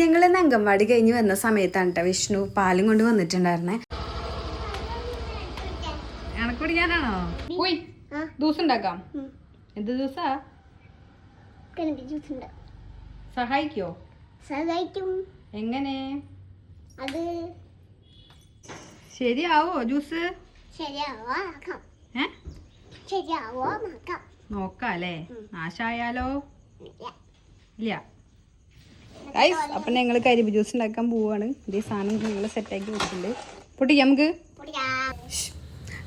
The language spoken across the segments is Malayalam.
ഞങ്ങൾ ഇന്ന് അംഗൻവാടി കഴിഞ്ഞ് വന്ന സമയത്താണ് കേട്ടോ വിഷ്ണു പാലും കൊണ്ട് വന്നിട്ടുണ്ടായിരുന്നേ. എനക്ക് കുടിക്കാനാണോ പോയി. ജ്യൂസ് ഉണ്ടാക്കാം എന്ത് ജ്യൂസാ? കിണറ്റ് ജ്യൂസ് ഉണ്ട് സഹായിക്കോ? സഹായിക്കും. എങ്ങനെ? അത് ശരിയാവോ ജ്യൂസ്? ശരിയാവോ നോക്കാം അല്ലേ നാശായാലോ? ഇല്ല. ഗൈസ് അപ്പം ഞങ്ങൾ കരിമ്പ് ജ്യൂസ് ഉണ്ടാക്കാൻ പോവാണ്. ഇതേ സാധനം ഞങ്ങൾ സെറ്റാക്കി വെച്ചിട്ടുണ്ട്. പൊട്ടിക്കാം നമുക്ക്.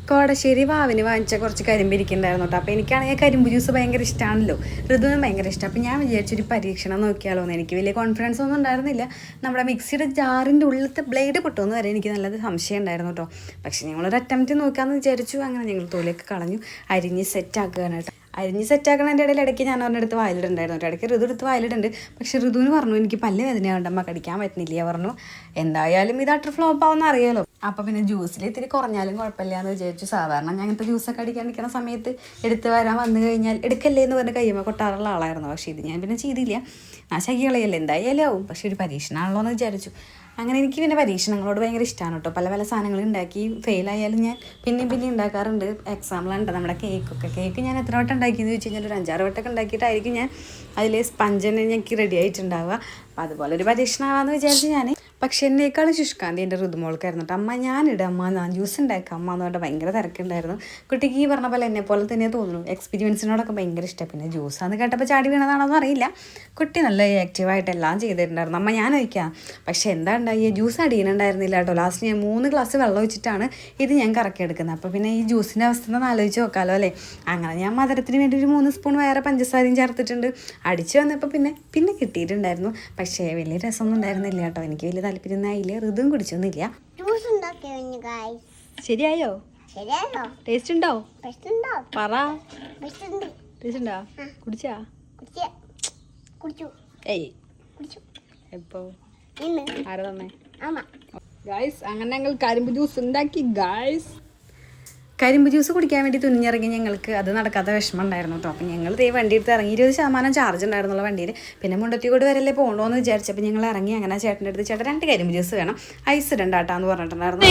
കോടശ്ശേരി വാവിന് വാങ്ങിച്ച കുറച്ച് കരിമ്പ് ഇരിക്കുന്നുണ്ടായിരുന്നു കേട്ടോ എനിക്കാണെങ്കിൽ കരിമ്പ് ജ്യൂസ് ഭയങ്കര ഇഷ്ടമാണല്ലോ ഋതുവിന് ഭയങ്കര ഇഷ്ടം. അപ്പോൾ ഞാൻ വിചാരിച്ചൊരു പരീക്ഷണം നോക്കിയാലോ എന്ന് എനിക്ക് വലിയ കോൺഫിഡൻസ് ഒന്നും ഉണ്ടായിരുന്നില്ല. നമ്മുടെ മിക്സിയുടെ ജാറിന്റെ ഉള്ളിലത്തെ ബ്ലേഡ് പൊട്ടുമെന്ന് വരെ എനിക്ക് നല്ലത് സംശയം ഉണ്ടായിരുന്നു കേട്ടോ പക്ഷേ ഞങ്ങളൊരു അറ്റംപ്റ്റ് നോക്കാന്ന് വിചാരിച്ചു. അങ്ങനെ ഞങ്ങൾ തോലിയൊക്കെ കളഞ്ഞു. അരിഞ്ഞ് സെറ്റ് ആക്കുകയാണ് കേട്ടോ അരിഞ്ഞ് സെറ്റ് ആക്കണതിന്റെ ഇടയിൽ ഇടയ്ക്ക് ഞാൻ അവരുടെ അടുത്ത് വായിലിടുണ്ടായിരുന്നു. ഒരു ഇടയ്ക്ക് ഋതു എടുത്ത് വായിലിടുന്നുണ്ട് പക്ഷേ ഋതുവിന് പറഞ്ഞു എനിക്ക് പല്ല് വേദനയാവുണ്ട് അമ്മ കടിക്കാൻ പറ്റുന്നില്ല പറഞ്ഞു. എന്തായാലും ഇത് അട്ടർ ഫ്ലോപ്പ് ആവുമെന്ന് അറിയാലോ. അപ്പോൾ പിന്നെ ജ്യൂസിൽ ഇത്തിരി കുറഞ്ഞാലും കുഴപ്പമില്ല എന്ന് വിചാരിച്ചു. സാധാരണ ഞാൻ ഇങ്ങനത്തെ ജ്യൂസൊക്കെ അടിക്കാൻ നിൽക്കുന്ന സമയത്ത് എടുത്ത് വരാൻ വന്നു കഴിഞ്ഞാൽ എടുക്കല്ലേ എന്ന് പറഞ്ഞ് കയ്യുമ്പോൾ കൊട്ടാറുള്ള ആളായിരുന്നു. പക്ഷേ ഇത് ഞാൻ പിന്നെ ചെയ്തില്ല. നാശാക്കി കളയല്ലേ എന്തായാലും ആവും. പക്ഷേ ഒരു പരീക്ഷണമാണല്ലോ എന്ന് വിചാരിച്ചു. അങ്ങനെ എനിക്ക് പിന്നെ പരീക്ഷണങ്ങളോട് ഭയങ്കര ഇഷ്ടമാണ് കേട്ടോ പല പല സാധനങ്ങൾ ഉണ്ടാക്കി ഫെയിലായാലും ഞാൻ പിന്നെയും പിന്നെയും ഉണ്ടാക്കാറുണ്ട്. എക്സാമ്പിളുണ്ട് നമ്മുടെ കേക്കൊക്കെ കേക്ക് ഞാൻ എത്ര വട്ടം ഉണ്ടാക്കിയെന്ന് ചോദിച്ചു കഴിഞ്ഞാൽ ഒരു അഞ്ചാറ് വട്ടമൊക്കെ ഉണ്ടാക്കിയിട്ടായിരിക്കും ഞാൻ അതിൽ സ്പഞ്ച് ഞങ്ങൾക്ക് റെഡി ആയിട്ടുണ്ടാവുക. അപ്പോൾ അതുപോലെ ഒരു പരീക്ഷണമാവാന്ന് വിചാരിച്ച് ഞാൻ പക്ഷെ എന്നേക്കാളും ശുഷ്കാന്തി എന്റെ ഋതുമോൾക്കായിരുന്നു. കേട്ടോ അമ്മ ഞാനിടാം അമ്മ ഞാൻ ജ്യൂസ് ഉണ്ടാക്കാം. അമ്മ എന്ന് പറഞ്ഞാൽ ഭയങ്കര തിരക്കുണ്ടായിരുന്നു. കുട്ടിക്ക് ഈ പറഞ്ഞ പോലെ എന്നെ പോലെ തന്നെ തോന്നുന്നു. എക്സ്പീരിയൻസിനോടൊക്കെ ഭയങ്കര ഇഷ്ടം. പിന്നെ ജ്യൂസാന്ന് കേട്ടപ്പോൾ ചാടി വീണതാണോന്ന് അറിയില്ല. കുട്ടി നല്ല ആക്റ്റീവായിട്ട് എല്ലാം ചെയ്തിട്ടുണ്ടായിരുന്നു. അമ്മ ഞാൻ ഒഴിക്കാം. പക്ഷെ എന്താ ഉണ്ടായി? ജ്യൂസ് അടിയുന്നുണ്ടായിരുന്നില്ല കേട്ടോ ലാസ്റ്റ് ഞാൻ മൂന്ന് ഗ്ലാസ് വെള്ളം വെച്ചിട്ടാണ് ഇത് ഞാൻ കറക്കി എടുക്കുന്നത്. അപ്പോൾ പിന്നെ ഈ ജ്യൂസിന്റെ അവസ്ഥ ഒന്ന് ആലോചിച്ച് നോക്കാമല്ലോ അല്ലേ? അങ്ങനെ ഞാൻ മധുരത്തിന് വേണ്ടി ഒരു മൂന്ന് സ്പൂൺ വേറെ പഞ്ചസാരയും ചേർത്തിട്ടുണ്ട്. അടിച്ചു വന്നപ്പോൾ പിന്നെ പിന്നെ കിട്ടിയിട്ടുണ്ടായിരുന്നു. പക്ഷേ വലിയ രസമൊന്നും ഉണ്ടായിരുന്നില്ല കേട്ടോ എനിക്ക് വലിയ ആയില്ല ഋതുവും കുടിച്ചൊന്നുമില്ല. ശരിയായോ? ടേസ്റ്റ് ഉണ്ടോ? പറ. ടേസ്റ്റ് ഉണ്ടോ. കുടിച്ചാ? ഏയ്. എപ്പോ? ആരാ തന്നെ? ഗായ്സ് അങ്ങനെ ഞങ്ങൾ കരിമ്പ് ജ്യൂസ് ഉണ്ടാക്കി. ഗായ്സ് കരിമ്പ് ജ്യൂസ് കുടിക്കാൻ വേണ്ടി തുനിഞ്ഞിറങ്ങി ഞങ്ങൾക്ക് അത് നടക്കാത്ത വിഷമം ഉണ്ടായിരുന്നു കേട്ടോ. അപ്പം ഞങ്ങൾ ഈ വണ്ടി എടുത്ത് ഇറങ്ങി. ഇരുപത് ശതമാനം ചാർജ് ഉണ്ടായിരുന്നുള്ള വണ്ടിയിൽ. പിന്നെ മുണ്ടത്തിക്കോട് വരല്ലേ പോകണമെന്ന് വിചാരിച്ചപ്പോൾ ഞങ്ങൾ ഇറങ്ങി. അങ്ങനെ ചേട്ടന്റെ അടുത്ത് ചേട്ടൻ രണ്ട് കരിമ്പ് ജ്യൂസ് വേണം. ഐസ് ഇടണ്ടാട്ടാന്ന് പറഞ്ഞിട്ടുണ്ടായിരുന്നു.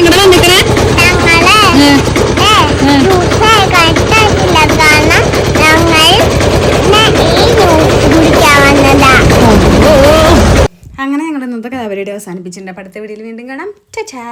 അങ്ങനെ ഞങ്ങളുടെ ഇന്നത്തെ കഥ പരിപാടി അവസാനിപ്പിച്ചിട്ടുണ്ട് അടുത്ത വീഡിയോയിൽ വീണ്ടും കാണാം. ചാ